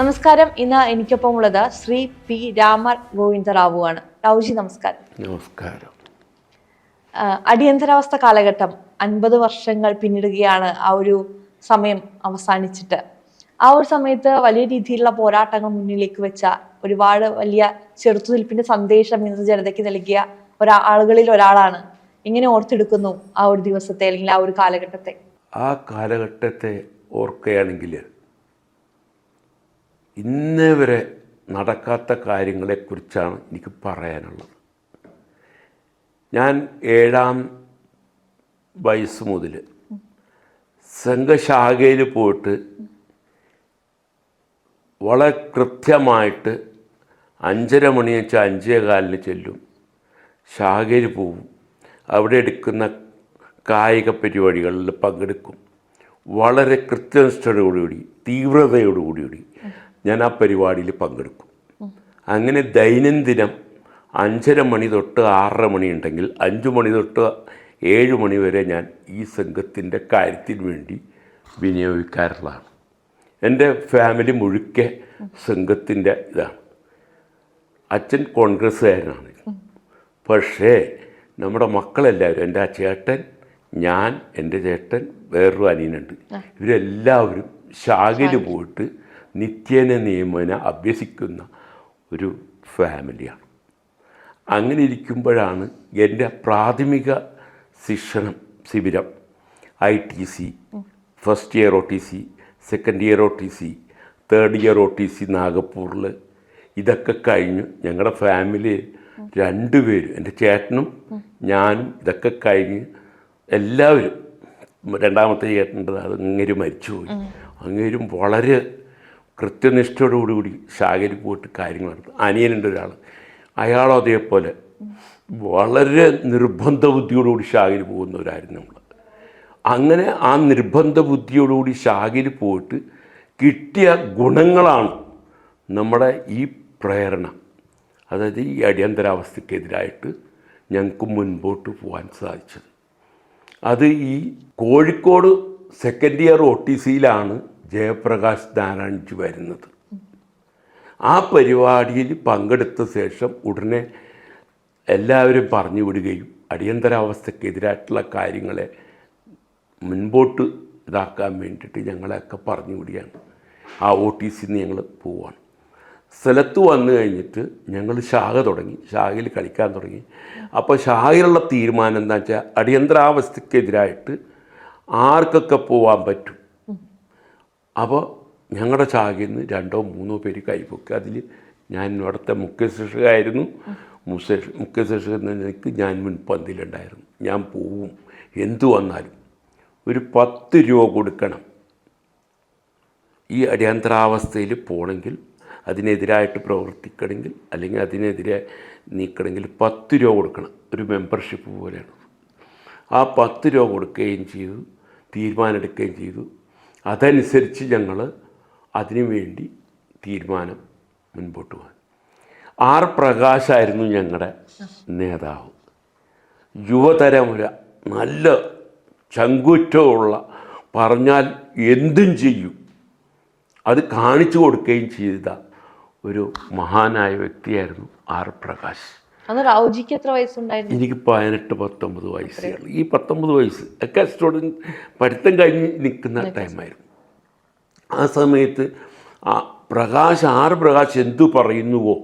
നമസ്കാരം. ഇന്ന് എനിക്കൊപ്പം ഉള്ളത് ശ്രീ പി രാമ ഗോവിന്ദറാവു ആണ്. റാവുജി നമസ്കാരം. നമസ്കാരം. അടിയന്തരാവസ്ഥ കാലഘട്ടം അൻപത് വർഷങ്ങൾ പിന്നിടുകയാണ് ആ ഒരു സമയം അവസാനിച്ചിട്ട്. ആ ഒരു സമയത്ത് വലിയ രീതിയിലുള്ള പോരാട്ടങ്ങൾ മുന്നിലേക്ക് വെച്ച ഒരുപാട് വലിയ ചെറുത്തുനിൽപ്പിന്റെ സന്ദേശം ഇന്നത്തെ ജനതയ്ക്ക് നൽകിയ ഒരാ ആളുകളിൽ ഒരാളാണ്. ഇങ്ങനെ ഓർത്തെടുക്കുന്നു ആ ഒരു ദിവസത്തെ അല്ലെങ്കിൽ ആ ഒരു കാലഘട്ടത്തെ. ആ കാലഘട്ടത്തെ ഓർക്കുകയാണെങ്കിൽ ഇന്നേ വരെ നടക്കാത്ത കാര്യങ്ങളെക്കുറിച്ചാണ് എനിക്ക് പറയാനുള്ളത്. ഞാൻ ഏഴാം വയസ്സ് മുതൽ സംഘശാഖയിൽ പോയിട്ട് വളരെ കൃത്യമായിട്ട് അഞ്ചര മണി വെച്ചാൽ അഞ്ചേ കാലിന് ചെല്ലും. ശാഖയിൽ പോവും. അവിടെ എടുക്കുന്ന കായിക പരിപാടികളിൽ പങ്കെടുക്കും. വളരെ കൃത്യനിഷ്ഠയോടുകൂടി തീവ്രതയോടുകൂടി ഞാൻ ആ പരിപാടിയിൽ പങ്കെടുക്കും. അങ്ങനെ ദൈനംദിനം അഞ്ചര മണി തൊട്ട് ആറര മണി ഉണ്ടെങ്കിൽ അഞ്ച് മണി തൊട്ട് ഏഴ് മണി വരെ ഞാൻ ഈ സംഘത്തിന്റെ കാര്യത്തിന് വേണ്ടി വിനിയോഗിക്കാറുള്ളതാണ്. എന്റെ ഫാമിലി മുഴുക്കെ സംഘത്തിന്റെ ഇതാണ്. അച്ഛൻ കോൺഗ്രസ്സുകാരനാണ്. പക്ഷേ നമ്മുടെ മക്കളെല്ലാവരും എന്റെ ചേട്ടൻ ഞാൻ എന്റെ ചേട്ടൻ വേറൊരു അനിയനുണ്ട്. ഇവരെല്ലാവരും ശാഖയിൽ പോയിട്ട് നിത്യേന നിയമന അഭ്യസിക്കുന്ന ഒരു ഫാമിലിയാണ്. അങ്ങനെ ഇരിക്കുമ്പോഴാണ് എന്റെ പ്രാഥമിക ശിക്ഷണം ശിബിരം I T C first year O T C second year O T C third year O T C നാഗപ്പൂരിൽ ഇതൊക്കെ കഴിഞ്ഞ് ഞങ്ങളുടെ ഫാമിലി രണ്ടുപേരും എന്റെ ചേട്ടനും ഞാനും ഇതൊക്കെ കഴിഞ്ഞ് എല്ലാവരും രണ്ടാമത്തെ ചേട്ടന്റെ അത് അങ്ങേര് മരിച്ചുപോയി. അങ്ങേരും വളരെ കൃത്യനിഷ്ഠയോടുകൂടി ശാഖരി പോയിട്ട് കാര്യങ്ങൾ നടത്തും. അനിയനുണ്ട് ഒരാൾ അയാളും അതേപോലെ വളരെ നിർബന്ധ ബുദ്ധിയോടുകൂടി ശാഖരി പോകുന്നവരായിരുന്നു നമ്മൾ അങ്ങനെ ആ നിർബന്ധ ബുദ്ധിയോടുകൂടി ശാഖരി പോയിട്ട് കിട്ടിയ ഗുണങ്ങളാണ് നമ്മുടെ ഈ പ്രേരണ. അതായത് ഈ അടിയന്തരാവസ്ഥക്കെതിരായിട്ട് ഞങ്ങൾക്ക് മുൻപോട്ട് പോകാൻ സാധിച്ചത്. അത് ഈ Kozhikode second year O T സിയിലാണ് Jayaprakash Narayanji വരുന്നത്. ആ പരിപാടിയിൽ പങ്കെടുത്ത ശേഷം ഉടനെ എല്ലാവരും പറഞ്ഞു വിടുകയും അടിയന്തരാവസ്ഥക്കെതിരായിട്ടുള്ള കാര്യങ്ങളെ മുൻപോട്ട് ഇതാക്കാൻ വേണ്ടിയിട്ട് ഞങ്ങളെയൊക്കെ പറഞ്ഞു വിടുകയാണ്. ആ ഒ ടി സിന്ന് ഞങ്ങൾ പോവാണ്. സ്ഥലത്ത് വന്നു കഴിഞ്ഞിട്ട് ഞങ്ങൾ ശാഖ തുടങ്ങി. ശാഖയിൽ കളിക്കാൻ തുടങ്ങി. അപ്പോൾ ശാഖയിലുള്ള തീരുമാനം എന്താ വെച്ചാൽ അടിയന്തരാവസ്ഥക്കെതിരായിട്ട് ആർക്കൊക്കെ പോകാൻ പറ്റും? അപ്പോൾ ഞങ്ങളുടെ ചാകിൽ നിന്ന് രണ്ടോ മൂന്നോ പേര് കൈപ്പൊക്കി അതിൽ ഞാൻ ഇവിടുത്തെ മുഖ്യ ശിക്ഷകായിരുന്നു. മുഖ്യ മുഖ്യ ശിക്ഷക എന്ന നിലയ്ക്ക് ഞാൻ മുൻപന്തിയിലുണ്ടായിരുന്നു. ഞാൻ പോവും. എന്തു വന്നാലും ഒരു പത്ത് രൂപ കൊടുക്കണം. ഈ അടിയന്തരാവസ്ഥയിൽ പോകണമെങ്കിൽ അതിനെതിരായിട്ട് പ്രവർത്തിക്കണമെങ്കിൽ അല്ലെങ്കിൽ അതിനെതിരെ നീക്കണമെങ്കിൽ പത്ത് രൂപ കൊടുക്കണം. ഒരു മെമ്പർഷിപ്പ് പോലെയാണ്. ആ പത്ത് രൂപ കൊടുക്കുകയും ചെയ്തു. തീരുമാനമെടുക്കുകയും ചെയ്തു. അതനുസരിച്ച് ഞങ്ങൾ അതിനു വേണ്ടി തീരുമാനം മുൻപോട്ട് പോകാൻ. ആർ പ്രകാശായിരുന്നു ഞങ്ങളുടെ നേതാവ്. യുവതരമുര നല്ല ചങ്കുറ്റമുള്ള പറഞ്ഞാൽ എന്തും ചെയ്യും. അത് കാണിച്ചു കൊടുക്കുകയും ചെയ്ത ഒരു മഹാനായ വ്യക്തിയായിരുന്നു ആർ പ്രകാശ്. അന്ന് എത്ര വയസ്സുണ്ടായിരുന്നു? എനിക്ക് പതിനെട്ട് പത്തൊമ്പത് വയസ്സാണ് ഈ പത്തൊമ്പത് വയസ്സ്. ഒക്കെ സ്റ്റുഡന്റ് പഠിത്തം കഴിഞ്ഞ് നിൽക്കുന്ന ടൈമായിരുന്നു ആ സമയത്ത് ആ പ്രകാശ് ആർ പ്രകാശ് എന്തു പറയുന്നുവോ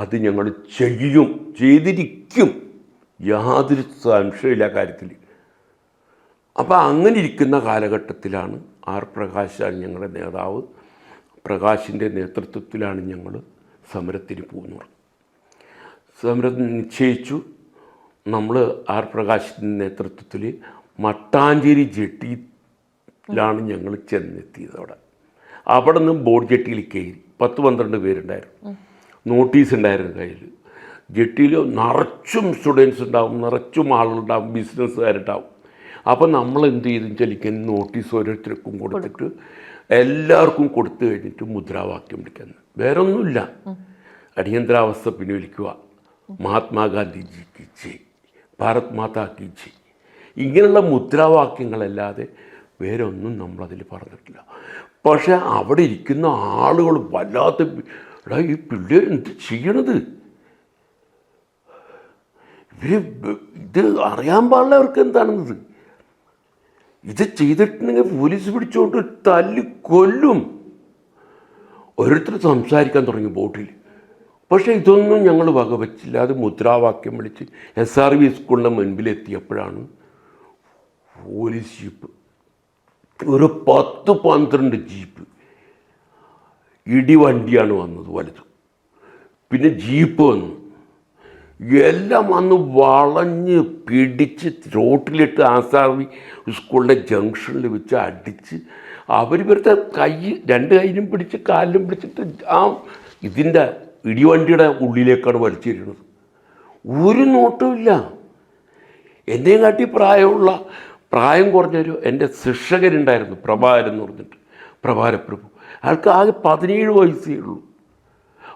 അത് ഞങ്ങൾ ചെയ്യും ചെയ്തിരിക്കും. യാതൊരു സംശയമില്ല കാര്യത്തിൽ. അപ്പോൾ അങ്ങനെ ഇരിക്കുന്ന കാലഘട്ടത്തിലാണ് ആർ പ്രകാശാണ് ഞങ്ങളുടെ നേതാവ്. പ്രകാശിന്റെ നേതൃത്വത്തിലാണ് ഞങ്ങൾ സമരത്തിന് പോകുന്നത്. സമരം നിശ്ചയിച്ചു. നമ്മൾ ആർ പ്രകാശിന്റെ നേതൃത്വത്തിൽ മട്ടാഞ്ചേരി ജെട്ടിയിലാണ് ഞങ്ങൾ ചെന്നെത്തിയത് അവിടെ. അവിടെ നിന്ന് ബോർഡ് ജെട്ടിയിൽ കയറി. പത്ത് പന്ത്രണ്ട് പേരുണ്ടായിരുന്നു. നോട്ടീസ് ഉണ്ടായിരുന്നു കയ്യിൽ ജെട്ടിയിൽ നിറച്ചും സ്റ്റുഡൻസ് ഉണ്ടാവും നിറച്ചും ആളുകളുണ്ടാവും ബിസിനസ്സുകാരുണ്ടാവും. അപ്പം നമ്മൾ എന്ത് ചെയ്തെന്ന് വെച്ചാൽ ഇങ്ങനെ നോട്ടീസ് ഓരോരുത്തർക്കും കൊടുത്തിട്ട് എല്ലാവർക്കും കൊടുത്തു കഴിഞ്ഞിട്ട് മുദ്രാവാക്യം വിളിക്കുന്നത് വേറൊന്നുമില്ല. അടിയന്തരാവസ്ഥ പിൻവലിക്കുക. മഹാത്മാഗാന്ധിജിക്ക് ജയ് ഭാരത് മാതാ കി ജയ്. ഇങ്ങനെയുള്ള മുദ്രാവാക്യങ്ങളല്ലാതെ വേറെ ഒന്നും നമ്മളതിൽ പറഞ്ഞിട്ടില്ല. പക്ഷെ അവിടെ ഇരിക്കുന്ന ആളുകൾ വല്ലാത്ത എടാ ഈ പിള്ളേർ എന്ത് ചെയ്യണത്? ഇവർ ഇത് അറിയാൻ പാടില്ല അവർക്ക് എന്താണെന്നത്? ഇത് ചെയ്തിട്ടുണ്ടെങ്കിൽ പോലീസ് പിടിച്ചുകൊണ്ട് തല്ലി കൊല്ലും ഓരോരുത്തർ സംസാരിക്കാൻ തുടങ്ങി ബോട്ടിൽ. പക്ഷേ ഇതൊന്നും ഞങ്ങൾ വകവച്ചില്ല. അത് മുദ്രാവാക്യം വിളിച്ച് എസ് ആർ വി സ്കൂളിന്റെ മുൻപിലെത്തിയപ്പോഴാണ് പോലീസ് ജീപ്പ് ഒരു പത്ത് പന്ത്രണ്ട് ജീപ്പ് ഇടിവണ്ടിയാണ് വന്നത് വലുത്. പിന്നെ ജീപ്പ് വന്നു. എല്ലാം വന്ന് വളഞ്ഞ് പിടിച്ച് റോട്ടിലിട്ട് ആസാർവി സ്കൂളിന്റെ ജംഗ്ഷനിൽ വെച്ച് അടിച്ച് അവർ ഇവരുടെ കൈ രണ്ട് കൈയിലും പിടിച്ച് കാലിലും പിടിച്ചിട്ട് ആ ഇതിന്റെ ഇടിവണ്ടിയുടെ ഉള്ളിലേക്കാണ് വലിച്ചിരുന്നത്. ഒരു നോട്ടുമില്ല എന്നെയും കാട്ടി പ്രായമുള്ള പ്രായം കുറഞ്ഞൊരു എന്റെ ശിക്ഷകരുണ്ടായിരുന്നു പ്രഭാരൻ എന്ന് പറഞ്ഞിട്ട്. പ്രഭാരപ്രഭു. അയാൾക്ക് ആകെ പതിനേഴ് വയസ്സേ ഉള്ളൂ.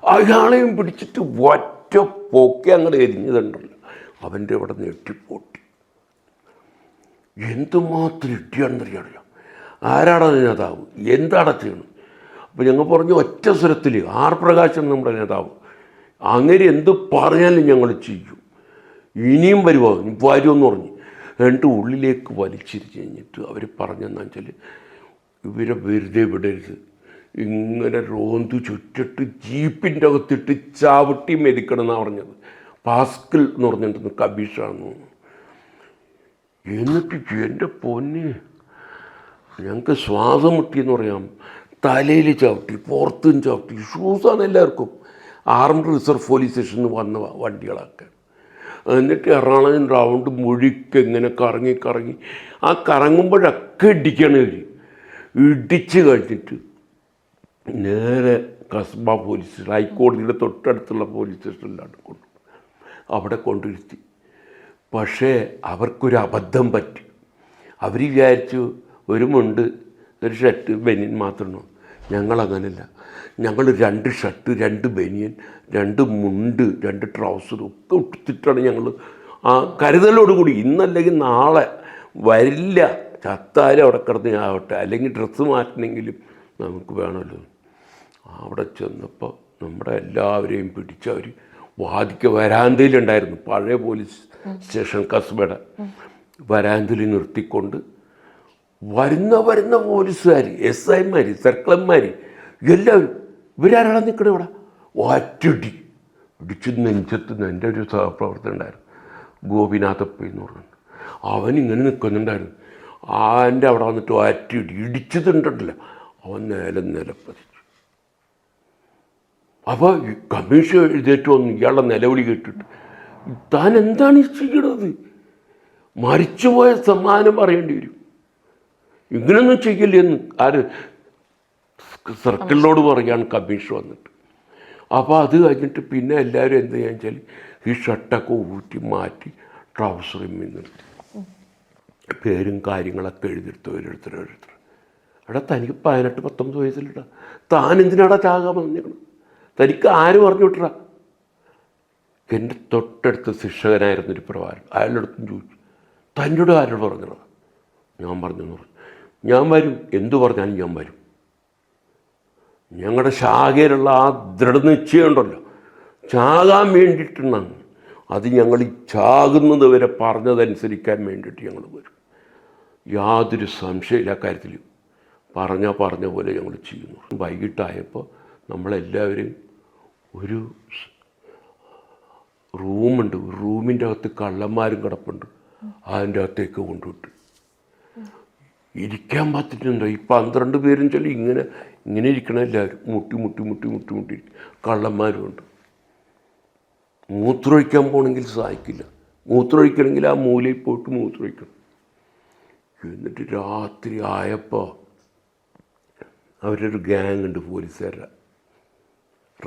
അയാളെയും പിടിച്ചിട്ട് ഒറ്റ പൊക്കെ അങ്ങോട്ട് എരിഞ്ഞതുണ്ടല്ലോ അവന്റെ ഇവിടെ ഞെട്ടിപ്പോട്ടി എന്തുമാത്രം ഇട്ടിയാണെന്നറിയാമല്ലോ ആരാടാ നേതാവ് എന്താടാ ചെയ്യണം അപ്പോൾ ഞങ്ങൾ പറഞ്ഞു ഒറ്റ സ്വരത്തിൽ ആർ പ്രകാശൻ നമ്മുടെ നേതാവ്. അങ്ങനെ എന്ത് പറഞ്ഞാലും ഞങ്ങൾ ചെയ്യും. ഇനിയും വരുമോ വരുമെന്ന് പറഞ്ഞു. എന്നിട്ട് ഉള്ളിലേക്ക് വലിച്ചിരിച്ച് കഴിഞ്ഞിട്ട് അവർ പറഞ്ഞെന്നു വെച്ചാൽ ഇവരെ വെറുതെ വിടരുത്. ഇങ്ങനെ റോന്തു ചുറ്റിട്ട് ജീപ്പിന്റെ അകത്തിട്ട് ചാവട്ടി മെതിക്കണം എന്നാണ് പറഞ്ഞത്. പാസ്കിൽ എന്ന് പറഞ്ഞിട്ടുണ്ട് കബീഷാണെന്ന് എന്നിട്ട് എന്റെ പൊന്ന് ഞങ്ങൾക്ക് ശ്വാസം മുട്ടിയെന്ന് പറയാം. തലയിൽ ചവിട്ടി പുറത്തും ചവിട്ടി ഷൂസാണ് എല്ലാവർക്കും. ആർമഡ് റിസർവ് പോലീസ് സ്റ്റേഷനിൽ വന്ന വണ്ടികളൊക്കെ. എന്നിട്ട് എറണാകുളം റൗണ്ട് മുഴുക്ക് ഇങ്ങനെ കറങ്ങി കറങ്ങി. ആ കറങ്ങുമ്പോഴൊക്കെ ഇടിക്കണം ഇവർ ഇടിച്ച് കഴിഞ്ഞിട്ട് നേരെ കസ്ബ പോലീസ് സ്റ്റേഷൻ ഹൈക്കോടതിയുടെ തൊട്ടടുത്തുള്ള പോലീസ് സ്റ്റേഷനിലാണ് കൊണ്ടു അവിടെ കൊണ്ടിരുത്തി പക്ഷേ അവർക്കൊരു അബദ്ധം പറ്റി. അവർ വിചാരിച്ചു ഒരു മുണ്ട് ഒരു ഷർട്ട് ബനിയൻ ഞങ്ങൾ ഞങ്ങളങ്ങനല്ല. ഞങ്ങൾ രണ്ട് ഷർട്ട് രണ്ട് ബനിയൻ രണ്ട് മുണ്ട് രണ്ട് ട്രൗസർ ഒക്കെ ഉടുത്തിട്ടാണ് ഞങ്ങൾ ആ കരുതലോടുകൂടി ഇന്നല്ലെങ്കിൽ നാളെ വരില്ല. ചത്താലും അവിടെ കിടന്ന് ആവട്ടെ. അല്ലെങ്കിൽ ഡ്രസ്സ് മാറ്റണമെങ്കിലും നമുക്ക് വേണമല്ലോ. അവിടെ ചെന്നപ്പോൾ നമ്മുടെ എല്ലാവരെയും പിടിച്ച് അവർ വാദിക്ക വരാന്തയിലുണ്ടായിരുന്നു. പഴയ പോലീസ് സ്റ്റേഷൻ കസ്ബയുടെ. വരാന്തയിൽ നിർത്തിക്കൊണ്ട് വരുന്ന വരുന്ന പോലീസുകാർ എസ് ഐമാർ സർക്കിളന്മാർ എല്ലാവരും. ഇവരാരാണ് നിൽക്കണത് ഇവിടെ? ഒറ്റടി ഇടിച്ച് നെഞ്ചത്ത് എന്റെ ഒരു സഹപ്രവർത്തനം ഉണ്ടായിരുന്നു. ഗോപിനാഥപ്പ എന്ന് പറഞ്ഞു. അവൻ ഇങ്ങനെ നിൽക്കുന്നുണ്ടായിരുന്നു അവന്റെ അവിടെ വന്നിട്ട് ഒറ്റടി തിണ്ടിട്ടില്ല അവൻ നേരെ നിലപ്പതിച്ചു. അപ്പോൾ കമ്മീഷൻ എഴുതേറ്റ് വന്നു. ഇയാളുടെ നിലവിളി കേട്ടിട്ട്. താൻ എന്താണ് ഈ ചെയ്യണത്? മരിച്ചുപോയ സമ്മാനം പറയേണ്ടി വരും. ഇങ്ങനൊന്നും ചെയ്യില്ല എന്ന് ആര് സർക്കിളിനോട് പറയാണ് കമ്മീഷൻ വന്നിട്ട്. അപ്പോൾ അത് കഴിഞ്ഞിട്ട് പിന്നെ എല്ലാവരും എന്ത് ചെയ്യാന്ന് വെച്ചാൽ ഈ ഷർട്ടൊക്കെ ഊറ്റി മാറ്റി ട്രൗസറിൽ നിർത്തി. പേരും കാര്യങ്ങളൊക്കെ എഴുതിയെടുത്ത് ഓരോരുത്തർ ഓരോരുത്തർ. എടാ തനിക്ക് പതിനെട്ട് പത്തൊമ്പത് വയസ്സിലിട താൻ എന്തിനാടാ ചാകാൻ പറഞ്ഞിരിക്കണം തനിക്ക് ആര് പറഞ്ഞു വിട്ടടാ? എന്റെ തൊട്ടടുത്ത ശിക്ഷകനായിരുന്നൊരു പ്രവാരം അയാളുടെ അടുത്തും ചോദിച്ചു. തന്നോട് ആരോട് പറഞ്ഞടാ? ഞാൻ പറഞ്ഞു പറഞ്ഞു ഞാൻ വരും. എന്തു പറഞ്ഞാലും ഞാൻ വരും. ഞങ്ങളുടെ ശാഖയിലുള്ള ആ ദൃഢനിശ്ചയമുണ്ടല്ലോ. ചാകാൻ വേണ്ടിയിട്ടാണ് അത് ഞങ്ങൾ ചാകുന്നത് വരെ പറഞ്ഞതനുസരിക്കാൻ വേണ്ടിയിട്ട് ഞങ്ങൾ വരും. യാതൊരു സംശയമില്ല കാര്യത്തിൽ. പറഞ്ഞ പറഞ്ഞ പോലെ ഞങ്ങൾ ചെയ്യുന്നു. വൈകിട്ടായപ്പോൾ നമ്മളെല്ലാവരും ഒരു റൂമുണ്ട്. റൂമിന്റെ അകത്ത് കള്ളന്മാരും കിടപ്പുണ്ട്. അതിന്റെ അകത്തേക്ക് കൊണ്ടുവിട്ട് ഇരിക്കാൻ പറ്റിട്ടുണ്ടോ ഈ പന്ത്രണ്ട് പേരും ചൊല്ലി ഇങ്ങനെ ഇങ്ങനെ ഇരിക്കണം എല്ലാവരും. മുട്ടി മുട്ടി മുട്ടി മുട്ടി മുട്ടി കള്ളന്മാരുമുണ്ട് മൂത്രമൊഴിക്കാൻ പോകണമെങ്കിൽ സഹായിക്കില്ല. മൂത്രമൊഴിക്കണമെങ്കിൽ ആ മൂലയിൽ പോയിട്ട് മൂത്രമൊഴിക്കണം. എന്നിട്ട് രാത്രി ആയപ്പോൾ അവരൊരു ഗ്യാങ് ഉണ്ട് പോലീസുകാരുടെ.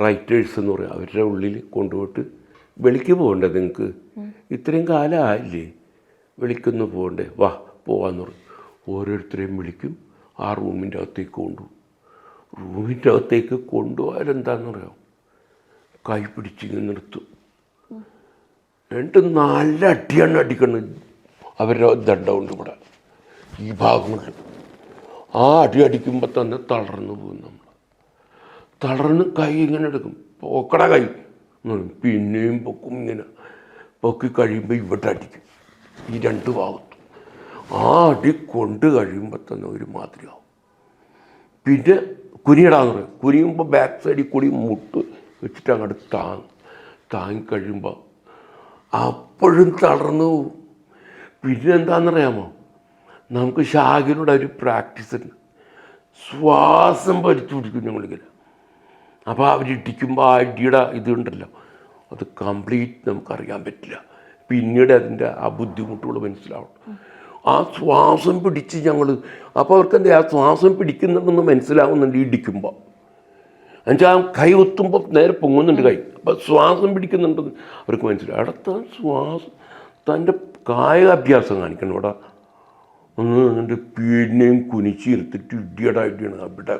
റൈറ്റേഴ്സ് എന്ന് പറയും. അവരുടെ ഉള്ളിൽ കൊണ്ടുപോയിട്ട് വെളിക്ക് പോകണ്ടേ നിങ്ങൾക്ക് ഇത്രയും കാലം ആയില്ലേ? വെളിക്കൊന്ന് പോകണ്ടേ? വാ പോവാന്ന് പറയും ഓരോരുത്തരെയും വിളിക്കും. ആ റൂമിന്റെ അകത്തേക്ക് കൊണ്ടുപോകും റൂമിന്റെ അകത്തേക്ക് കൊണ്ടുപോയാൽ എന്താണെന്നറിയാം? കൈ പിടിച്ചിങ്ങനെ നിർത്തും. എന്നിട്ട് നല്ല അടിയാണ് അടിക്കുന്നത് അവരുടെ ദണ്ഡമുണ്ട് ഇവിടെ. ഈ ഭാഗങ്ങളിൽ ആ അടി അടിക്കുമ്പോൾ തന്നെ തളർന്നു പോകും നമ്മൾ. തളർന്ന് കൈ ഇങ്ങനെ എടുക്കും. പോക്കട കൈ. പിന്നെയും പൊക്കും ഇങ്ങനെ. പൊക്കി കഴിയുമ്പോൾ ഇവിടെ അടിക്കും. ഈ രണ്ട് ഭാഗത്തും. ആ അടി കൊണ്ട് കഴിയുമ്പോൾ തന്നെ ഒരു മാതിരിയാവും. പിന്നെ കുനിയിടാന്ന് പറയും. കുനിയുമ്പോൾ ബാക്ക് സൈഡിൽ കൂടി മുട്ട് വെച്ചിട്ട് അങ്ങോട്ട് താങ്ങും. താങ്ങി കഴിയുമ്പോൾ അപ്പോഴും തളർന്നു പോവും. പിന്നെ എന്താണെന്നറിയാമോ നമുക്ക് ഷാഗിനോട് ഒരു പ്രാക്ടീസ് ഉണ്ട്. ശ്വാസം പരിച്ചു പിടിക്കും ഞങ്ങളിങ്ങനെ. അപ്പോൾ അവരിടിക്കുമ്പോൾ ആ ഇടിയുടെ ഇതുണ്ടല്ലോ അത് കംപ്ലീറ്റ് നമുക്കറിയാൻ പറ്റില്ല. പിന്നീട് അതിന്റെ ആ ബുദ്ധിമുട്ടുകൾ മനസ്സിലാവും ആ ശ്വാസം പിടിച്ച് ഞങ്ങൾ അപ്പോൾ അവർക്ക് എന്താ ആ ശ്വാസം പിടിക്കുന്നുണ്ടെന്ന് മനസ്സിലാവുന്നുണ്ട് ഇടിക്കുമ്പോൾ എന്നുവെച്ചാൽ ആ കൈ ഒത്തുമ്പോൾ നേരെ പൊങ്ങുന്നുണ്ട് കൈ. അപ്പോൾ ശ്വാസം പിടിക്കുന്നുണ്ടെന്ന് അവർക്ക് മനസ്സിലാവും അടുത്ത ശ്വാസം തന്റെ കായിക അഭ്യാസം കാണിക്കണം ഇവിടെ ഒന്ന് എന്റെ പിന്നെയും കുനിച്ചു ഇരുത്തിട്ട് ഇടിയട ഇടിയാണ് അവിടെ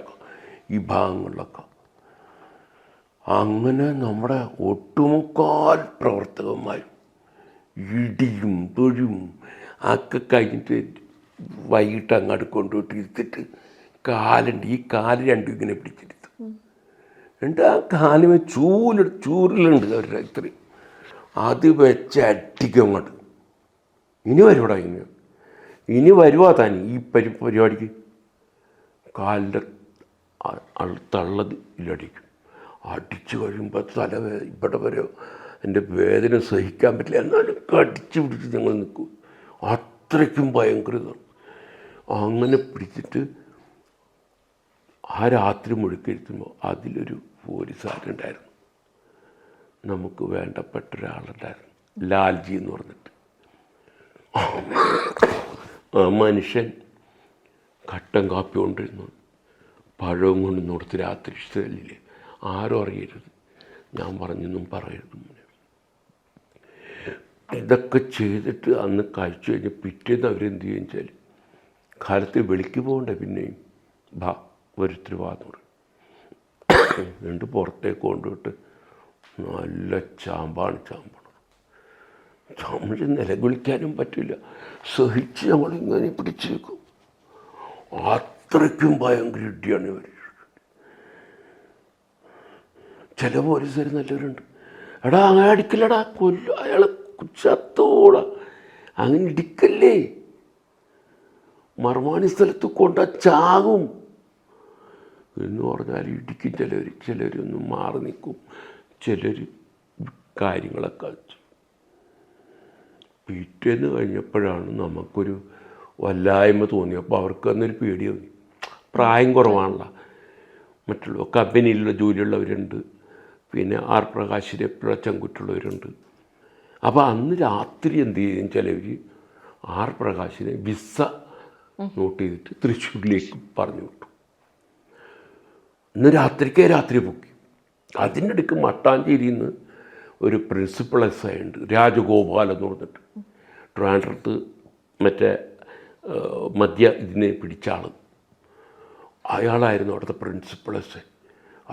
ഈ ഭാഗങ്ങളിലൊക്കെ. അങ്ങനെ നമ്മുടെ ഒട്ടുമുക്കാൽ പ്രവർത്തകന്മാരും ഇടിയും തൊഴും ഒക്കെ കഴിഞ്ഞിട്ട് വൈകിട്ട് അങ്ങോട്ട് കൊണ്ടുപോയിട്ട് ഇരുത്തിട്ട് കാലുണ്ട്. ഈ കാൽ രണ്ടും ഇങ്ങനെ പിടിച്ചെടുത്തു എന്നിട്ട് ആ കാലുമേ ചൂൽ ചൂരിലുണ്ട് അവരുടെ ഇത്രയും അത് വെച്ച് അടിക്കും അങ്ങോട്ട്. ഇനി വരുവാടാ ഇനി? ഇനി വരുവാ താൻ ഈ പരി പരിപാടിക്ക്. കാലിന്റെ തള്ളത് ഇല്ലടിക്കും. അടിച്ചു കഴിയുമ്പോൾ തല ഇവിടെ വരെ എന്റെ വേദന സഹിക്കാൻ പറ്റില്ല. എന്നാലും കടിച്ചു പിടിച്ച് ഞങ്ങൾ നിൽക്കും. അത്രയ്ക്കും ഭയങ്കരതാണ് അങ്ങനെ പിടിച്ചിട്ട് ആ രാത്രി മുഴുക്കിരുത്തുമ്പോൾ അതിലൊരു പോലീസുകാരുണ്ടായിരുന്നു. നമുക്ക് വേണ്ടപ്പെട്ട ഒരാളുണ്ടായിരുന്നു. ലാൽജി എന്ന് പറഞ്ഞിട്ട്. ആ മനുഷ്യൻ കട്ടൻ കാപ്പി കൊണ്ടിരുന്നു പഴവും കൊണ്ട് കൊടുത്ത് രാത്രി ഇഷ്ടമല്ലേ ആരും അറിയരുത്. ഞാൻ പറഞ്ഞൊന്നും പറയരുത്. ഇതൊക്കെ ചെയ്തിട്ട് അന്ന് കഴിച്ചു കഴിഞ്ഞ് പിറ്റേന്ന് അവരെന്ത് ചെയ്യും വെച്ചാൽ കാലത്ത് വെളിക്ക് പോകണ്ടേ പിന്നെയും. ബാ ഒരുത്തിരി വാന്നൂറ് രണ്ട് പുറത്തേക്ക് കൊണ്ടുപോയിട്ട് നല്ല ചാമ്പാണ് ചാമ്പണം. ചാമ്പിച്ച് നിലവിളിക്കാനും പറ്റില്ല. സഹിച്ച് നമ്മളിങ്ങനെ പിടിച്ചേക്കും അത്രയ്ക്കും ഭയങ്കര ഇടിയാണ് ഇവർ ചില പോലീസുകാർ നല്ലവരുണ്ട്. എടാ അങ്ങനെ അടിക്കില്ലടാ കൊല്ല അയാളെ. ചത്തോടാ അങ്ങനെ ഇടിക്കല്ലേ? മർമാണി സ്ഥലത്ത് കൊണ്ട ചാകും. എന്ന് പറഞ്ഞാൽ ഇടിക്കും ചിലർ ചിലരൊന്നും മാറി നിൽക്കും. ചിലർ കാര്യങ്ങളൊക്കെ പിറ്റേന്ന് കഴിഞ്ഞപ്പോഴാണ് നമുക്കൊരു വല്ലായ്മ തോന്നി അപ്പോൾ അവർക്ക് അന്നൊരു പേടി തോന്നി. പ്രായം കുറവാണല്ലോ. മറ്റുള്ള കമ്പനിയിലുള്ള ജോലിയുള്ളവരുണ്ട്. പിന്നെ ആർ പ്രകാശിനെ ചെങ്കുറ്റുള്ളവരുണ്ട്. അപ്പോൾ അന്ന് രാത്രി എന്ത് ചെയ്യും ചിലവർ ആർ പ്രകാശിനെ വിസ നോട്ട് ചെയ്തിട്ട് തൃശ്ശൂരിലേക്ക് പറഞ്ഞു വിട്ടു. ഇന്ന് രാത്രിക്കേ രാത്രി പൊക്കി. അതിന്റെ അടുക്ക് മട്ടാഞ്ചേരിയിൽ നിന്ന് ഒരു പ്രിൻസിപ്പൾ എസ് ഐ ഉണ്ട് രാജഗോപാൽ എന്ന് പറഞ്ഞിട്ട്. ട്രാൻഡ്രത്ത് മറ്റേ മദ്യ ഇതിനെ പിടിച്ച ആൾ അയാളായിരുന്നു അവിടുത്തെ പ്രിൻസിപ്പൾ എസ് ഐ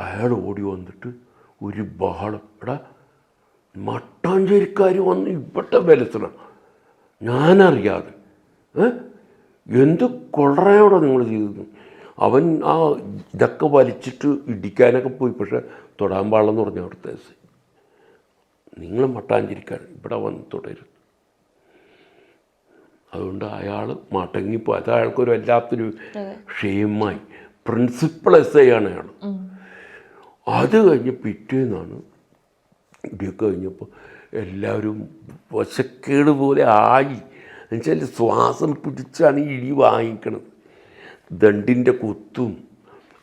അയാൾ ഓടി വന്നിട്ട് ഒരു ബഹളം. എടാ മട്ടാഞ്ചേരിക്കാർ വന്ന് ഇവിടെ വലത്തണം ഞാനറിയാതെ. എന്ത് കൊള്ളറയോടെ നിങ്ങൾ ചെയ്തത്? അവൻ ആ ഇതൊക്കെ വലിച്ചിട്ട് ഇടിക്കാനൊക്കെ പോയി പക്ഷെ തൊടാൻ പാടില്ലെന്ന് പറഞ്ഞു അവിടുത്തെ നിങ്ങൾ മട്ടാഞ്ചേരിക്കാർ ഇവിടെ വന്ന് തുടരുത്. അതുകൊണ്ട് അയാൾ മടങ്ങിപ്പോയി. അത് അയാൾക്കൊരു വല്ലാത്തൊരു ക്ഷേമമായി. പ്രിൻസിപ്പൾ എസ് ഐ ആണ് അയാൾ അത് കഴിഞ്ഞ് പിറ്റേന്നാണ് ഇടിയൊക്കെ കഴിഞ്ഞപ്പോൾ എല്ലാവരും വശക്കേട് പോലെ ആയി. എന്നുവെച്ചാൽ ശ്വാസം പിടിച്ചാണ് ഈ ഇടി വാങ്ങിക്കണത്. ദണ്ടിന്റെ കുത്തും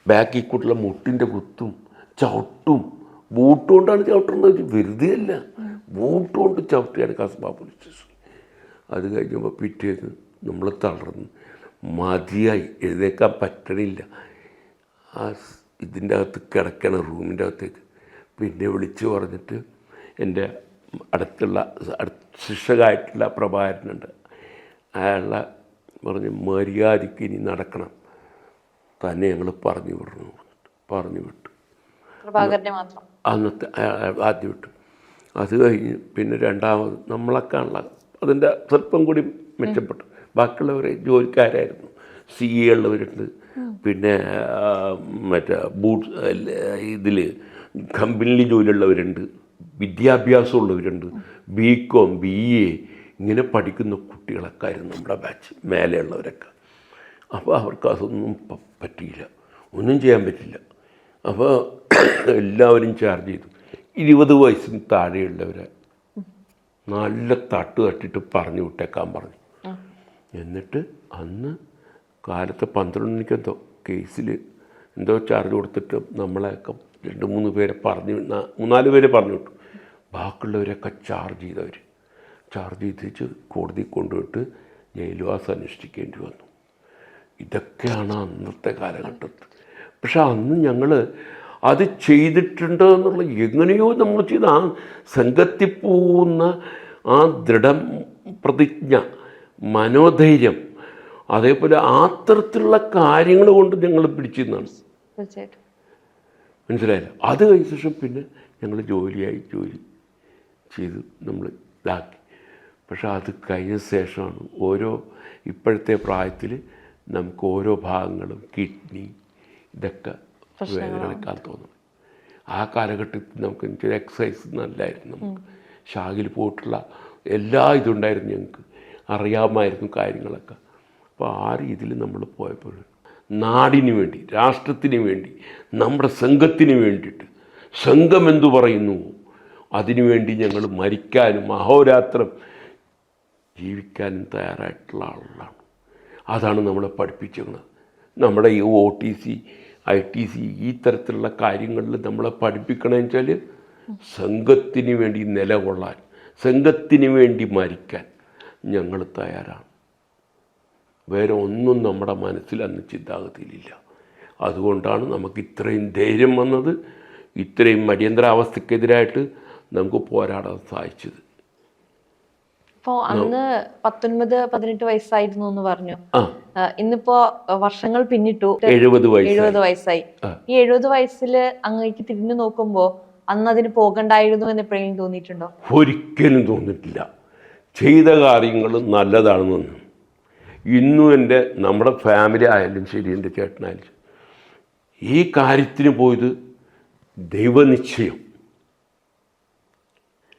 ബാക്കിൽ കൂട്ടുള്ള മുട്ടിന്റെ കുത്തും ചവിട്ടും ബൂട്ട് കൊണ്ടാണ് ചവിട്ടുന്നത് വെറുതെ അല്ല ബൂട്ട് കൊണ്ട് ചവിട്ടിയാണ് കസ്ബ പോലീസ് സ്റ്റേഷൻ അത് കഴിഞ്ഞപ്പോൾ പിറ്റേന്ന് നമ്മൾ തളർന്ന് മതിയായി. എഴുന്നേക്കാൻ പറ്റണില്ല. ആ ഇതിന്റെ അകത്ത് കിടക്കണം റൂമിന്റെ അകത്തേക്ക്. പിന്നെ വിളിച്ചു പറഞ്ഞിട്ട് എന്റെ അടുത്തുള്ള അടുത്ത ശിക്ഷകായിട്ടുള്ള പ്രഭാകരനുണ്ട്. അയാളെ പറഞ്ഞ് മര്യാദയ്ക്ക് ഇനി നടക്കണം. തന്നെ ഞങ്ങൾ പറഞ്ഞു വിടണം. പറഞ്ഞു വിട്ടു. അന്നത്തെ ആദ്യം വിട്ടു. അത് കഴിഞ്ഞ് പിന്നെ രണ്ടാമത് നമ്മളൊക്കെയുള്ള അതിന്റെ സ്വല്പം കൂടി മെച്ചപ്പെട്ടു. ബാക്കിയുള്ളവർ ജോലിക്കാരായിരുന്നു. സി എ ഉള്ളവരുണ്ട്. പിന്നെ മറ്റേ ബൂട്ട് ഇതിൽ കമ്പനിയിൽ ജോലിയുള്ളവരുണ്ട് വിദ്യാഭ്യാസമുള്ളവരുണ്ട് ബി കോം ബി എ ഇങ്ങനെ പഠിക്കുന്ന കുട്ടികളൊക്കെ ആയിരുന്നു നമ്മുടെ ബാച്ച് മേലെയുള്ളവരൊക്കെ. അപ്പോൾ അവർക്ക് അതൊന്നും പറ്റിയില്ല. ഒന്നും ചെയ്യാൻ പറ്റില്ല. അപ്പോൾ എല്ലാവരും ചാർജ് ചെയ്തു. ഇരുപത് വയസ്സിന് താഴെയുള്ളവരെ നല്ല തട്ട് തട്ടിട്ട് പറഞ്ഞു വിട്ടേക്കാൻ പറഞ്ഞു. എന്നിട്ട് അന്ന് കാലത്ത് പന്ത്രണ്ട് മണിക്കെന്തോ കേസിൽ എന്തോ ചാർജ് കൊടുത്തിട്ട് നമ്മളെയൊക്കെ രണ്ട് മൂന്ന് പേരെ പറഞ്ഞു മൂന്നാൽ പേരെ പറഞ്ഞു വിട്ടു. ബാക്കിയുള്ളവരൊക്കെ ചാർജ് ചെയ്തവർ ചാർജ് ചെയ്തിച്ച് കോടതി കൊണ്ടുപോയിട്ട് ജയിൽവാസം അനുഷ്ഠിക്കേണ്ടി വന്നു. ഇതൊക്കെയാണ് അന്നത്തെ കാലഘട്ടത്തിൽ പക്ഷെ അന്ന് ഞങ്ങൾ അത് ചെയ്തിട്ടുണ്ട് എന്നുള്ള എങ്ങനെയോ നമ്മൾ ചെയ്ത് ആ സംഘത്തിൽ പോകുന്ന ആ ദൃഢം പ്രതിജ്ഞ മനോധൈര്യം അതേപോലെ ആ തരത്തിലുള്ള കാര്യങ്ങൾ കൊണ്ട് ഞങ്ങൾ പിടിച്ചിരുന്നാണ് തീർച്ചയായിട്ടും. മനസ്സിലായില്ല. അത് കഴിഞ്ഞ ശേഷം പിന്നെ ഞങ്ങൾ ജോലിയായി ജോലി ചെയ്ത് നമ്മൾ ഇതാക്കി. പക്ഷേ അത് കഴിഞ്ഞ ശേഷമാണ് ഓരോ ഇപ്പോഴത്തെ പ്രായത്തിൽ നമുക്ക് ഓരോ ഭാഗങ്ങളും കിഡ്നി ഇതൊക്കെ വേദനയെടുക്കാൻ തോന്നുന്നത്. ആ കാലഘട്ടത്തിൽ നമുക്ക് എനിക്കൊരു എക്സസൈസ് നല്ലായിരുന്നു നമുക്ക്. ഷാഗിൽ പോയിട്ടുള്ള എല്ലാ ഇതുണ്ടായിരുന്നു ഞങ്ങൾക്ക് അറിയാമായിരുന്നു കാര്യങ്ങളൊക്കെ. അപ്പോൾ ആ രീതിയിൽ നമ്മൾ പോയപ്പോൾ നാടിന് വേണ്ടി രാഷ്ട്രത്തിന് വേണ്ടി നമ്മുടെ സംഘത്തിന് വേണ്ടിയിട്ട്. സംഘം എന്തു പറയുന്നു? അതിനുവേണ്ടി ഞങ്ങൾ മരിക്കാനും അഹോരാത്രം ജീവിക്കാനും തയ്യാറായിട്ടുള്ള ആളുകളാണ് അതാണ് നമ്മളെ പഠിപ്പിച്ചിരുന്നത് നമ്മുടെ ഈ O T C I T C ഈ തരത്തിലുള്ള കാര്യങ്ങളിൽ നമ്മളെ പഠിപ്പിക്കണമെന്ന് വെച്ചാൽ സംഘത്തിന് വേണ്ടി നിലകൊള്ളാൻ സംഘത്തിന് വേണ്ടി മരിക്കാൻ ഞങ്ങൾ തയ്യാറാണ്. വേറെ ഒന്നും നമ്മുടെ മനസ്സിൽ അന്ന് ചിന്താഗതിയിലില്ല. അതുകൊണ്ടാണ് നമുക്ക് ഇത്രയും ധൈര്യം വന്നത് ഇത്രയും അടിയന്തരാവസ്ഥക്കെതിരായിട്ട് നമുക്ക് പോരാടാൻ സാധിച്ചത്. ഇപ്പോൾ അന്ന് പത്തൊൻപത് പതിനെട്ട് വയസ്സായിരുന്നു എന്ന് പറഞ്ഞു. ഇന്നിപ്പോ വർഷങ്ങൾ പിന്നിട്ടു. എഴുപത് എഴുപത് വയസ്സായി. ഈ എഴുപത് വയസ്സിൽ അങ്ങേക്ക് തിരിഞ്ഞു നോക്കുമ്പോ അന്ന് അതിന് പോകണ്ടായിരുന്നു എന്ന് എപ്പോഴെങ്കിലും തോന്നിയിട്ടുണ്ടോ? ഒരിക്കലും തോന്നിട്ടില്ല ചെയ്ത കാര്യങ്ങൾ നല്ലതാണെന്ന് ഇന്നും എന്റെ നമ്മുടെ ഫാമിലി ആയാലും ശരി എന്റെ ചേട്ടനായാലും ഈ കാര്യത്തിന് പോയത് ദൈവനിശ്ചയം.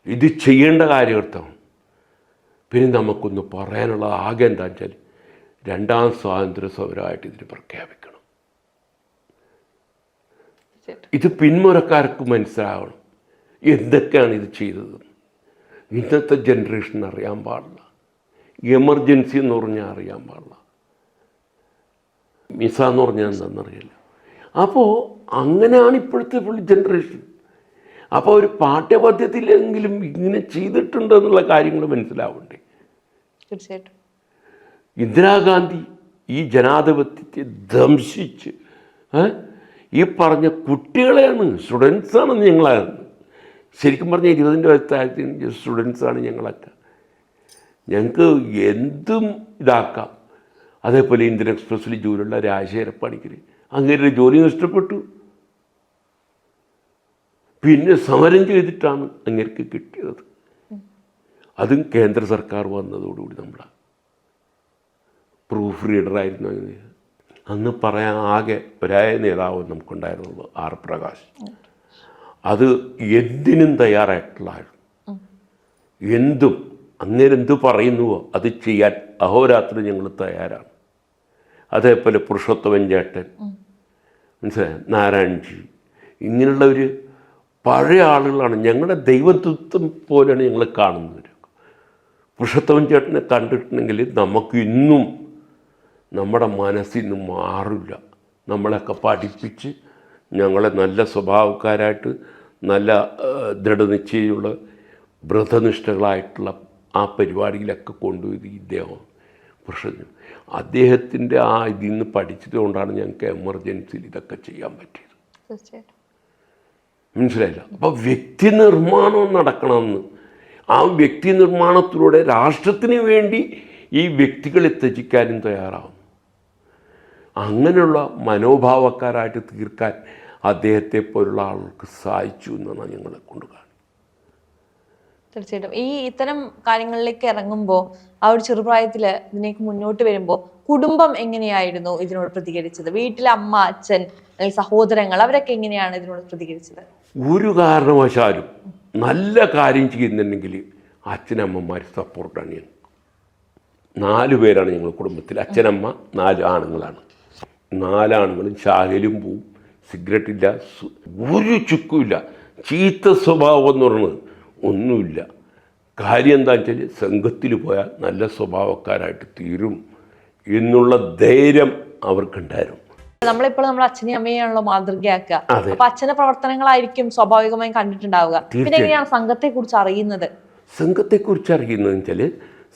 ഇത് ചെയ്യേണ്ട കാര്യകർത്തമാണ് പിന്നെ നമുക്കൊന്ന് പറയാനുള്ള ആകെ എന്താ വെച്ചാൽ രണ്ടാം സ്വാതന്ത്ര്യ സമരമായിട്ട് ഇതിന് പ്രഖ്യാപിക്കണം. ഇത് പിന്മുറക്കാർക്ക് മനസ്സിലാവണം. എന്തൊക്കെയാണ് ഇത് ചെയ്തത്? ഇന്നത്തെ ജനറേഷൻ അറിയാൻ പാടില്ല. എമർജൻസി എന്ന് പറഞ്ഞാൽ അറിയാൻ പാടില്ല. മിസ എന്ന് പറഞ്ഞാൽ എന്താണെന്നറിയില്ല അപ്പോൾ അങ്ങനെയാണ് ഇപ്പോഴത്തെ പുള്ളി ജനറേഷൻ അപ്പോൾ ഒരു പാഠ്യപദ്ധതിയിലെങ്കിലും ഇങ്ങനെ ചെയ്തിട്ടുണ്ട് എന്നുള്ള കാര്യങ്ങൾ മനസ്സിലാവണ്ടേ? തീർച്ചയായിട്ടും. ഇന്ദിരാഗാന്ധി ഈ ജനാധിപത്യത്തെ ധംസിച്ച്? ഈ പറഞ്ഞ കുട്ടികളെയാണ് സ്റ്റുഡൻസാണ് ഞങ്ങളായിരുന്നു. ശരിക്കും പറഞ്ഞാൽ ഇരുപതിന്റെ വയസ്സായ സ്റ്റുഡൻസാണ് ഞങ്ങളൊക്കെ ഞങ്ങൾക്ക് എന്തും ഇതാക്കാം. അതേപോലെ ഇന്ത്യൻ എക്സ്പ്രസ്സിൽ ജോലിയുള്ള രാജശേഖര അങ്ങനെ ഒരു ജോലി നഷ്ടപ്പെട്ടു. പിന്നെ സമരം ചെയ്തിട്ടാണ് അങ്ങേർക്ക് കിട്ടിയത്. അതും കേന്ദ്ര സർക്കാർ വന്നതോടുകൂടി നമ്മളെ. പ്രൂഫ് റീഡറായിരുന്നു അങ്ങനെ അന്ന് പറയാൻ ആകെ ഒരേ നേതാവ് നമുക്കുണ്ടായിരുന്നത് ആർ പ്രകാശ്. അത് എന്തിനും തയ്യാറായിട്ടുള്ള ആൾ. എന്തും അങ്ങേരെന്ത് പറയുന്നുവോ? അത് ചെയ്യാൻ അഹോരാത്രി ഞങ്ങൾ തയ്യാറാണ്. അതേപോലെ പുരുഷോത്തമൻ ചേട്ടൻ. മനസ്സിലായ? നാരായൺജി. ഇങ്ങനെയുള്ളവർ പഴയ ആളുകളാണ്. ഞങ്ങളുടെ ദൈവത്വം പോലെയാണ് ഞങ്ങൾ കാണുന്നത് പുരുഷോത്തമൻ ചേട്ടനെ കണ്ടിട്ടുണ്ടെങ്കിൽ നമുക്ക് ഇന്നും നമ്മുടെ മനസ്സിൽ നിന്ന് മാറില്ല. നമ്മളെയൊക്കെ പഠിപ്പിച്ച് ഞങ്ങളെ നല്ല സ്വഭാവക്കാരായിട്ട് നല്ല ദൃഢനിശ്ചയുള്ള ദൃഢനിശ്ചയമുള്ള വ്രതനിഷ്ഠകളായിട്ടുള്ള ആ പരിപാടിയിലൊക്കെ കൊണ്ടുപോയത് ഇദ്ദേഹം പ്രശ്നം അദ്ദേഹത്തിന്റെ ആ ഇതിൽ നിന്ന് പഠിച്ചത് കൊണ്ടാണ് ഞങ്ങൾക്ക് എമർജൻസിയിൽ ഇതൊക്കെ ചെയ്യാൻ പറ്റിയത്. തീർച്ചയായിട്ടും. മനസ്സിലായില്ല? അപ്പോൾ വ്യക്തി നിർമ്മാണം നടക്കണമെന്ന്. ആ വ്യക്തി നിർമ്മാണത്തിലൂടെ രാഷ്ട്രത്തിന് വേണ്ടി ഈ വ്യക്തികൾ എത്തിക്കാനും തയ്യാറാവും അങ്ങനെയുള്ള മനോഭാവക്കാരായിട്ട് തീർക്കാൻ അദ്ദേഹത്തെ പോലുള്ള ആളുകൾക്ക് സഹായിച്ചു എന്നാണ് ഞങ്ങളെ കൊണ്ട് കാണുന്നത് തീർച്ചയായിട്ടും. ഈ ഇത്തരം കാര്യങ്ങളിലേക്ക് ഇറങ്ങുമ്പോൾ ആ ഒരു ചെറുപ്രായത്തിൽ ഇതിലേക്ക് മുന്നോട്ട് വരുമ്പോൾ കുടുംബം എങ്ങനെയായിരുന്നു ഇതിനോട് പ്രതികരിച്ചത്? വീട്ടിലെ അമ്മ അച്ഛൻ അല്ലെങ്കിൽ സഹോദരങ്ങൾ അവരൊക്കെ എങ്ങനെയാണ് ഇതിനോട് പ്രതികരിച്ചത്? ഒരു കാരണവശാലും നല്ല കാര്യം ചെയ്യുന്നുണ്ടെങ്കിൽ അച്ഛനമ്മമാർ സപ്പോർട്ടാണ് ഞാൻ നാല് പേരാണ് ഞങ്ങൾ കുടുംബത്തിൽ. അച്ഛനമ്മ നാല് ആണുങ്ങളാണ്. നാലാണുങ്ങളും ശാഖയിലും പോവും. സിഗരറ്റ് ഇല്ല സു- ഒരു ചുക്കുമില്ല ചീത്ത സ്വഭാവം എന്ന് പറയുന്നത് ഒന്നുമില്ല. കാര്യം എന്താ വെച്ചാൽ സംഘത്തിൽ പോയാൽ നല്ല സ്വഭാവക്കാരായിട്ട് തീരും എന്നുള്ള ധൈര്യം അവർക്കുണ്ടായിരുന്നു. നമ്മളിപ്പോൾ നമ്മുടെ അച്ഛനെയും അമ്മയെയാണല്ലോ മാതൃകയാക്കുക. അപ്പൊ അച്ഛന്റെ പ്രവർത്തനങ്ങളായിരിക്കും സ്വാഭാവികമായും കണ്ടിട്ടുണ്ടാവുക. പിന്നെ എങ്ങനെയാണ് സംഘത്തെ കുറിച്ച് അറിയുന്നത്? സംഘത്തെ കുറിച്ച് അറിയുന്നതെന്ന് വെച്ചാൽ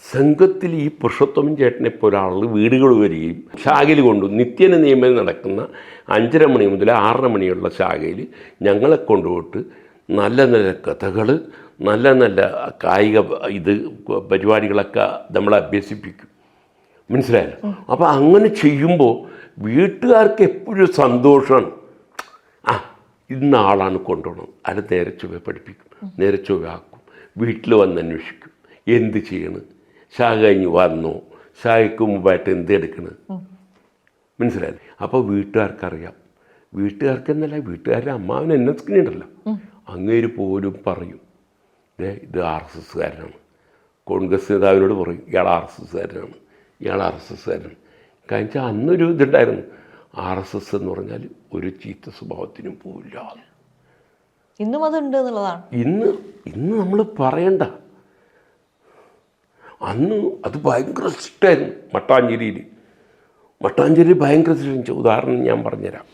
സംഘത്തിൽ ഈ പുരുഷോത്തമൻ ചേട്ടനെ പോലെ ആൾ വീടുകൾ വരികയും ശാഖയിൽ കൊണ്ടു നിത്യേന നിയമം നടക്കുന്ന അഞ്ചര മണി മുതൽ ആറര മണിയുള്ള ശാഖയിൽ ഞങ്ങളെ കൊണ്ടുപോയിട്ട് നല്ല നല്ല കഥകൾ നല്ല നല്ല കായിക ഇത് പരിപാടികളൊക്കെ നമ്മളെ അഭ്യസിപ്പിക്കും. മനസ്സിലായല്ലോ അപ്പോൾ അങ്ങനെ ചെയ്യുമ്പോൾ വീട്ടുകാർക്ക് എപ്പോഴും സന്തോഷമാണ് ആ ഇന്ന ആളാണ് കൊണ്ടുപോകണം. അത് നേരെ ചൊവ്വ പഠിപ്പിക്കും നേരെ ചൊവ്വ ആക്കും. വീട്ടിൽ വന്ന് അന്വേഷിക്കും. എന്ത് ചെയ്യണം? ശാഖ കഴിഞ്ഞ് വന്നോ? ശാഖയ്ക്ക് മുമ്പായിട്ട് എന്ത് എടുക്കണം? മനസ്സിലായത് അപ്പോൾ വീട്ടുകാർക്കറിയാം. വീട്ടുകാർക്ക് എന്നല്ല വീട്ടുകാരുടെ അമ്മാവൻ എന്നെ സ്ക്രീനുണ്ടല്ലോ അങ്ങേര് പോലും പറയും. ഇത് ആർ എസ് എസ്സുകാരനാണ് കോൺഗ്രസ് നേതാവിനോട് പറയും ഇയാൾ ആർ എസ് എസ്സുകാരനാണ് ഇയാൾ ആർ എസ് എസ്സുകാരനാണ് കാരണം വെച്ചാൽ അന്നൊരു ഇതുണ്ടായിരുന്നു. ആർ എസ് എസ് എന്ന് പറഞ്ഞാൽ ഒരു ചീത്ത സ്വഭാവത്തിനും പോവില്ല. ഇന്നും അതുണ്ട് എന്നുള്ളതാണ്. ഇന്ന് ഇന്ന് നമ്മൾ പറയണ്ട. അന്ന് അത് ഭയങ്കര സ്ട്രിക്റ്റായിരുന്നു മട്ടാഞ്ചേരിയിൽ. മട്ടാഞ്ചേരി ഭയങ്കര സ്ട്രിക്റ്റ് ഉദാഹരണം ഞാൻ പറഞ്ഞുതരാം.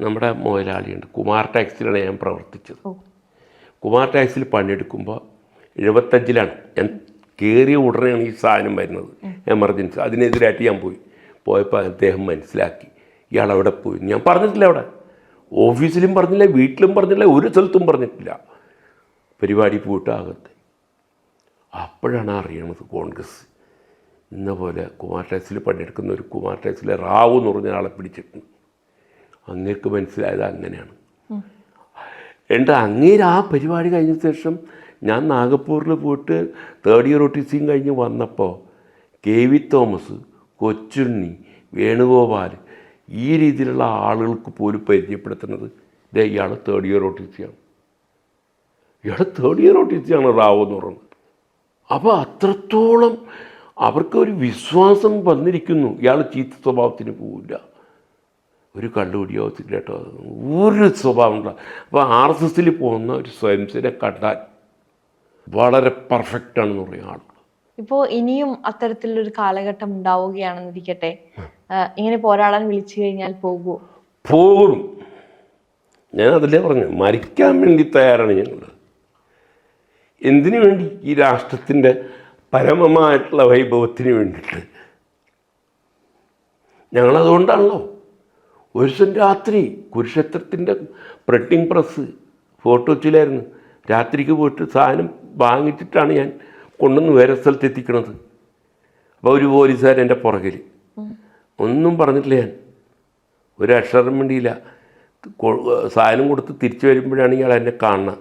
നമ്മുടെ മുതലാളിയുണ്ട് കുമാർ ടാക്സിലാണ് ഞാൻ പ്രവർത്തിച്ചത്. കുമാർ ടാക്സിൽ പണിയെടുക്കുമ്പോൾ എഴുപത്തഞ്ചിലാണ്. ഞാൻ കയറിയ ഉടനെയാണ് ഈ സാധനം വരുന്നത്. എമർജൻസി. അതിനെതിരായിട്ട് ഞാൻ പോയി. പോയപ്പോൾ അദ്ദേഹം മനസ്സിലാക്കി. ഇയാൾ അവിടെ പോയി. ഞാൻ പറഞ്ഞിട്ടില്ല അവിടെ. ഓഫീസിലും പറഞ്ഞില്ല വീട്ടിലും പറഞ്ഞില്ല ഒരു സ്ഥലത്തും പറഞ്ഞിട്ടില്ല. പരിപാടി പോയിട്ട് അകത്ത്. അപ്പോഴാണ് അറിയണത് കോൺഗ്രസ്. ഇന്ന പോലെ കുമാർ ടാക്സിൽ പണിയെടുക്കുന്ന ഒരു കുമാർ ടാക്സിലെ റാവു എന്ന് പറഞ്ഞ ആളെ പിടിച്ചിട്ടുണ്ട്. അങ്ങേക്ക് മനസ്സിലായത് അങ്ങനെയാണ്. എന്റെ അങ്ങേര് ആ പരിപാടി കഴിഞ്ഞ ശേഷം ഞാൻ നാഗപ്പൂരിൽ പോയിട്ട് തേർഡ് ഇയർ ഒട്ടീസിയും കഴിഞ്ഞ് വന്നപ്പോൾ K V Thomas Kochunni Venugopal ഈ രീതിയിലുള്ള ആളുകൾക്ക് പോലും പരിചയപ്പെടുത്തുന്നത് ഇതേ ഇയാൾ തേർഡ് ഇയർ ഒട്ടീസിയാണ് ഇയാൾ തേർഡ് ഇയർ ഒട്ടീസിയാണ് റാവു എന്ന് പറയുന്നത്. അപ്പോൾ അത്രത്തോളം അവർക്ക് ഒരു വിശ്വാസം വന്നിരിക്കുന്നു. ഇയാൾ ചീത്ത സ്വഭാവത്തിന് പോവില്ല. ഒരു കള്ളുപിടിയോ സിഗരറ്റോ ഒരു സ്വഭാവമില്ല അപ്പോൾ ആർ എസ് എസിൽ പോകുന്ന ഒരു സ്വയംസേനെ കണ്ടാൽ വളരെ പെർഫെക്റ്റ് ആണെന്ന് പറയും ആൾ ഇപ്പോൾ ഇനിയും അത്തരത്തിലൊരു കാലഘട്ടം ഉണ്ടാവുകയാണെന്നിരിക്കട്ടെ. ഇങ്ങനെ പോരാടാൻ വിളിച്ചു കഴിഞ്ഞാൽ പോകുമോ പോകും. ഞാൻ അതിലേ പറഞ്ഞു മരിക്കാൻ വേണ്ടി തയ്യാറാണ് ഞങ്ങൾ എന്തിനു വേണ്ടി? ഈ രാഷ്ട്രത്തിന്റെ പരമമായിട്ടുള്ള വൈഭവത്തിന് വേണ്ടിയിട്ട്. ഞങ്ങളതുകൊണ്ടാണല്ലോ. ഒരു ദിവസം രാത്രി കുരുക്ഷേത്രത്തിന്റെ പ്രിന്റിങ് പ്രസ് ഫോട്ടോ വെച്ചിലായിരുന്നു രാത്രിക്ക് പോയിട്ട് സാധനം വാങ്ങിച്ചിട്ടാണ് ഞാൻ കൊണ്ടുവന്ന് വേറെ സ്ഥലത്ത് എത്തിക്കണത്. അപ്പോൾ ഒരു പോലീസുകാരൻ എന്റെ പുറകിൽ. ഒന്നും പറഞ്ഞിട്ടില്ല ഞാൻ. ഒരു അക്ഷരം വേണ്ടിയില്ല സാധനം കൊടുത്ത് തിരിച്ചു വരുമ്പോഴാണ് ഇയാൾ എന്നെ കാണുന്നത്.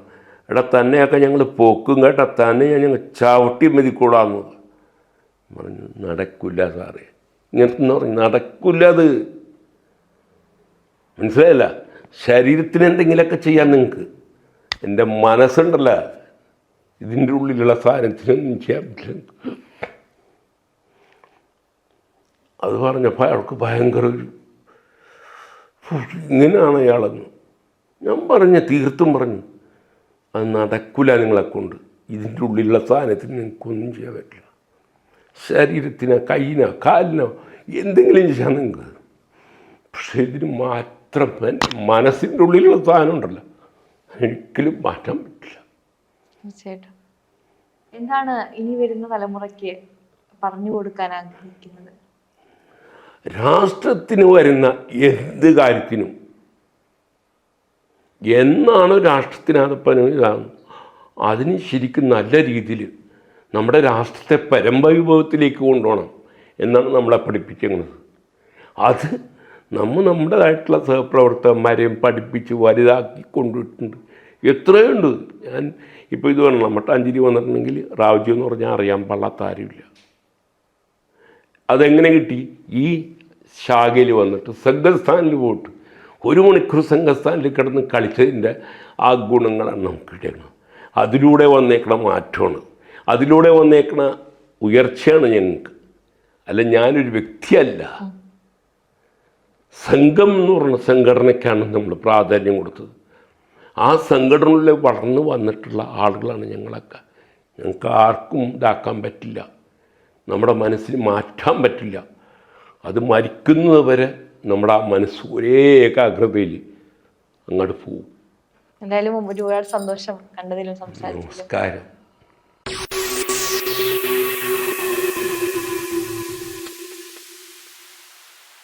എടാ തന്നെയൊക്കെ ഞങ്ങൾ പോക്കും കേട്ടോ. തന്നെ ഞാൻ ഞങ്ങൾ ചവിട്ടി മതിക്കൂടാന്ന് പറഞ്ഞു. നടക്കില്ല സാറേ. ഇങ്ങനത്തെ പറഞ്ഞു നടക്കില്ല അത്. മനസ്സിലായില്ല? ശരീരത്തിന് എന്തെങ്കിലുമൊക്കെ ചെയ്യാൻ നിങ്ങൾക്ക്. എന്റെ മനസ്സുണ്ടല്ല. ഇതിന്റെ ഉള്ളിലുള്ള സാധനത്തിനൊന്നും ചെയ്യാൻ പറ്റില്ല. അത് പറഞ്ഞപ്പോൾ അയാൾക്ക് ഭയങ്കര ഒരു "ഫു, ഇങ്ങനെയാണ് അയാളെന്ന്. ഞാൻ പറഞ്ഞ തീർത്തും പറഞ്ഞു. അത് നടക്കില്ല നിങ്ങളെ കൊണ്ട്. ഇതിന്റെ ഉള്ളിലുള്ള സാധനത്തിന് നിങ്ങൾക്കൊന്നും ചെയ്യാൻ പറ്റില്ല. ശരീരത്തിനോ കൈയിനോ കാലിനോ എന്തെങ്കിലും ചെയ്യാൻ നിങ്ങൾക്ക് പക്ഷേ ഇതിന് മാത്രം എന്റെ മനസ്സിന്റെ ഉള്ളിലുള്ള സാധനം ഉണ്ടല്ലോ. ഒരിക്കലും മാറ്റാൻ പറ്റില്ല. തീർച്ചയായിട്ടും. എന്താണ് ഇനി വരുന്ന തലമുറയ്ക്ക് പറഞ്ഞു കൊടുക്കാൻ ആഗ്രഹിക്കുന്നത്? രാഷ്ട്രത്തിന് വരുന്ന എന്ത് കാര്യത്തിനും എന്നാണ് രാഷ്ട്രത്തിനകപ്പനും ഇതാകുന്നത്. അതിന് ശരിക്കും നല്ല രീതിയിൽ നമ്മുടെ രാഷ്ട്രത്തെ പരമ്പവിഭവത്തിലേക്ക് കൊണ്ടുപോകണം എന്നാണ് നമ്മളെ പഠിപ്പിക്കുന്നത് അത് നമ്മൾ നമ്മുടേതായിട്ടുള്ള സഹപ്രവർത്തകന്മാരെയും പഠിപ്പിച്ച് വലുതാക്കി കൊണ്ടുവിട്ടുണ്ട് എത്രയുണ്ട്? ഞാൻ ഇപ്പോൾ ഇത് വേണം. മട്ടാഞ്ചേരി വന്നിട്ടുണ്ടെങ്കിൽ റാവുജി എന്ന് പറഞ്ഞാൽ അറിയാൻ പാടാത്ത ആരുമില്ല അതെങ്ങനെ കിട്ടി? ഈ ശാഖയിൽ വന്നിട്ട് സംഘസ്ഥാനിൽ പോയിട്ട് ഒരു മണിക്കൂർ സംഘസ്ഥാനിൽ കിടന്ന് കളിച്ചതിന്റെ ആ ഗുണങ്ങളാണ് നമുക്ക് കിട്ടിയത്. അതിലൂടെ വന്നേക്കണ മാറ്റമാണ്. അതിലൂടെ വന്നേക്കണ ഉയർച്ചയാണ് ഞങ്ങൾക്ക്. അല്ല ഞാനൊരു വ്യക്തിയല്ല. സംഘം എന്ന് പറഞ്ഞ സംഘടനയ്ക്കാണ് നമ്മൾ പ്രാധാന്യം കൊടുത്തത്. ആ സംഘടനയിൽ വളർന്നു വന്നിട്ടുള്ള ആളുകളാണ് ഞങ്ങളൊക്കെ. ഞങ്ങൾക്ക് ആർക്കും ഇതാക്കാൻ പറ്റില്ല. നമ്മുടെ മനസ്സിന് മാറ്റാൻ പറ്റില്ല. അത് മരിക്കുന്നത് വരെ നമ്മുടെ ആ മനസ്സ് ഒരേ ഏകാഗ്രതയിൽ അങ്ങോട്ട് പോവും എന്തായാലും ഒരുപാട് സന്തോഷം കണ്ടതിലും സംസാരിച്ചു നമസ്കാരം.